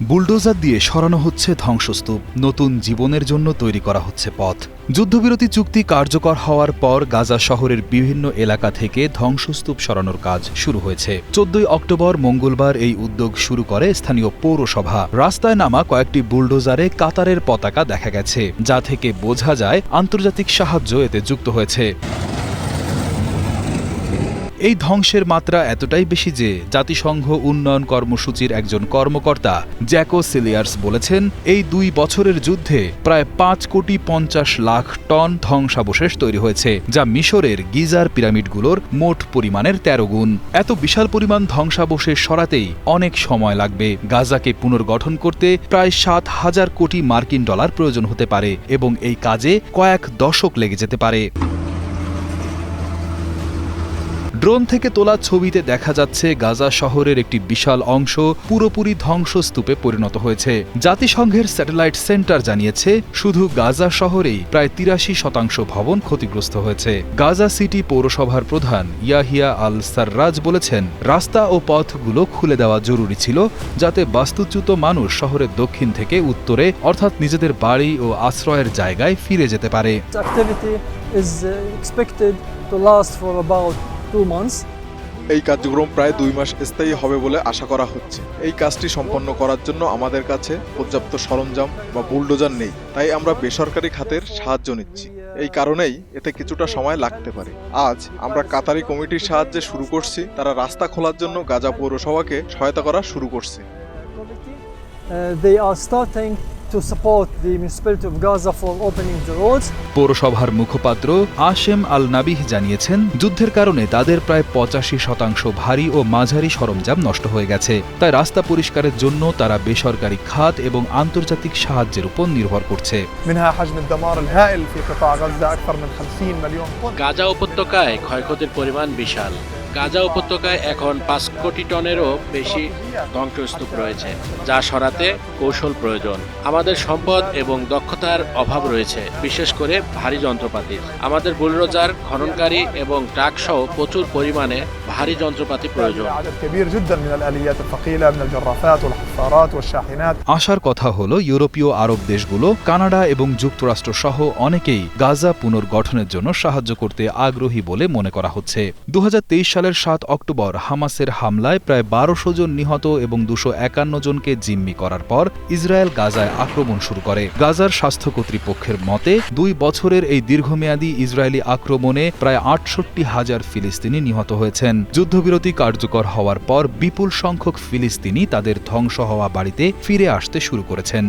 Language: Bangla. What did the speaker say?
বুলডোজার দিয়ে সরানো হচ্ছে ধ্বংসস্তূপ। নতুন জীবনের জন্য তৈরি করা হচ্ছে পথ। যুদ্ধবিরতি চুক্তি কার্যকর হওয়ার পর গাজা শহরের বিভিন্ন এলাকা থেকে ধ্বংসস্তূপ সরানোর কাজ শুরু হয়েছে। চোদ্দই অক্টোবর মঙ্গলবার এই উদ্যোগ শুরু করে স্থানীয় পৌরসভা। রাস্তায় নামা কয়েকটি বুলডোজারে কাতারের পতাকা দেখা গেছে, যা থেকে বোঝা যায় আন্তর্জাতিক সাহায্য এতে যুক্ত হয়েছে। এই ধ্বংসের মাত্রা এতটাই বেশি যে জাতিসংঘ উন্নয়ন কর্মসূচির একজন কর্মকর্তা জ্যাকো সিলিয়ার্স বলেছেন, এই দুই বছরের যুদ্ধে প্রায় পাঁচ কোটি পঞ্চাশ লাখ টন ধ্বংসাবশেষ তৈরি হয়েছে, যা মিশরের গিজার পিরামিডগুলোর মোট পরিমাণের তেরো গুণ। এত বিশাল পরিমাণ ধ্বংসাবশেষ সরাতেই অনেক সময় লাগবে। গাজাকে পুনর্গঠন করতে প্রায় সাত হাজার কোটি মার্কিন ডলার প্রয়োজন হতে পারে এবং এই কাজে কয়েক দশক লেগে যেতে পারে। ড্রোন থেকে তোলা ছবিতে দেখা যাচ্ছে গাজা শহরের একটি বিশাল অংশ পুরোপুরি ধ্বংসস্তূপে পরিণত হয়েছে। জাতিসংঘের স্যাটেলাইট সেন্টার জানিয়েছে শুধু গাজা শহরেই প্রায় তিরাশি শতাংশ ভবন ক্ষতিগ্রস্ত হয়েছে। গাজা সিটি পৌরসভার প্রধান ইয়াহিয়া আল সাররাজ বলেছেন রাস্তা ও পথগুলো খুলে দেওয়া জরুরি ছিল যাতে বাস্তুচ্যুত মানুষ শহরের দক্ষিণ থেকে উত্তরে অর্থাৎ নিজেদের বাড়ি ও আশ্রয়ের জায়গায় ফিরে যেতে পারে। Is uh, expected to last for about two months. এই কার্যক্রম প্রায় দুই মাস স্থায়ী হবে বলে আশা করা হচ্ছে। এই কাজটি সম্পন্ন করার জন্য আমাদের কাছে পর্যাপ্ত সরঞ্জাম বা বুলডোজার নেই তাই আমরা বেসরকারি খাতের সাহায্য নিচ্ছি। এই কারণেই এতে কিছুটা সময় লাগতে পারে। আজ আমরা কাতারি কমিটির সাহায্যে শুরু করছি তারা রাস্তা খোলার জন্য গাজা পৌরসভাকে সহায়তা করা শুরু করছে। They are starting to support the municipality of Gaza for opening the roads. পৌরসভার মুখপাত্র আশেম আল নাবিহ জানিয়েছেন যুদ্ধের কারণে তাদের প্রায় পঁচাশি শতাংশ ভারী ও মাঝারি সরঞ্জাম নষ্ট হয়ে গেছে। তাই রাস্তা পরিষ্কারের জন্য তারা বেসরকারি খাত এবং আন্তর্জাতিক সাহায্যের উপর নির্ভর করছে। গাজা উপত্যকায় ক্ষয়ক্ষতির পরিমাণ বিশাল। গাজা উপত্যকায় এখন পাঁচ কোটি টনেরও বেশি ধ্বংসস্তূপ রয়েছে, যা সরাতে কৌশল প্রয়োজন। আমাদের সম্পদ এবং দক্ষতার অভাব রয়েছে, বিশেষ করে ভারী যন্ত্রপাতির। আমাদের বুলরোজার খননকারী এবং ট্রাক সহ প্রচুর পরিমাণে ভারী যন্ত্রপাতি প্রয়োজন। আসার কথা হলো, ইউরোপীয় আরব দেশগুলো, কানাডা এবং যুক্তরাষ্ট্র সহ অনেকেই গাজা পুনর্গঠনের জন্য সাহায্য করতে আগ্রহী বলে মনে করা হচ্ছে। দু হাজার তেইশ সালের সাত অক্টোবর হামাসের হামলায় প্রায় বারোশো জন নিহত এবং দুশো একান্ন জনকে জিম্মি করার পর ইসরায়েল গাজায় আক্রমণ শুরু করে। গাজার স্বাস্থ্য কর্তৃপক্ষের মতে, দুই বছরের এই দীর্ঘমেয়াদী ইসরায়েলি আক্রমণে প্রায় আটষট্টি হাজার ফিলিস্তিনি নিহত হয়েছেন। যুদ্ধবিরতি কার্যকর হওয়ার পর বিপুল সংখ্যক ফিলিস্তিনি তাদের ধ্বংস হওয়া বাড়িতে ফিরে আসতে শুরু করেছেন।